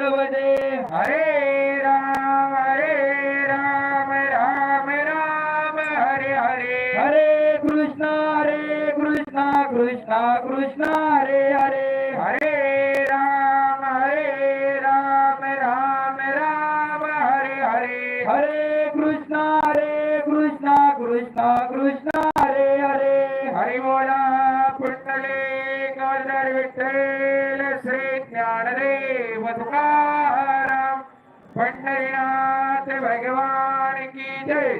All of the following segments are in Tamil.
द्रवदे हरे राम हरे राम राम राम हरे हरे। हरे कृष्ण हरे कृष्णा कृष्णा कृष्ण हरे। पंढरीनाथ भगवान की जय।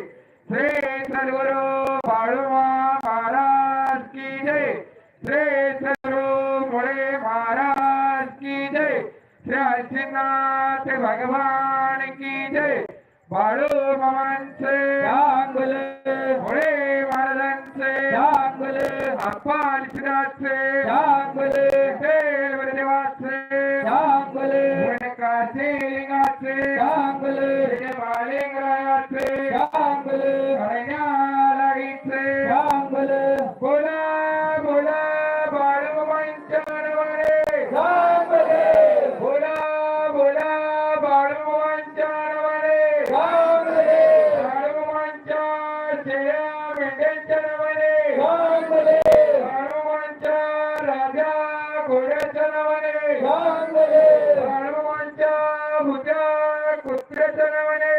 श्री सदगुरु पाड़ुमा महाराज की जय। श्री सदगुरु मुड़े महाराज की जय। श्री हरिनाथ भगवान की जय। बाड़ू मामांचे चांगल லிங்காயாச்சே லிங்காச்சே தாங்களு பாலிங்கராயாச்சே தாங்களு கலைஞாலகிச்சே தாங்களு குல குல பாடுமஞ்சானவரே தாங்களு குல குல பாடுமஞ்சானவரே தாங்களு பாடுமஞ்சா ஜெயா வெங்கஞ்சனவரே தாங்களு பாடுமஞ்சா ராஜா குரச்சனவரே தாங்களு ಬಸವನೇ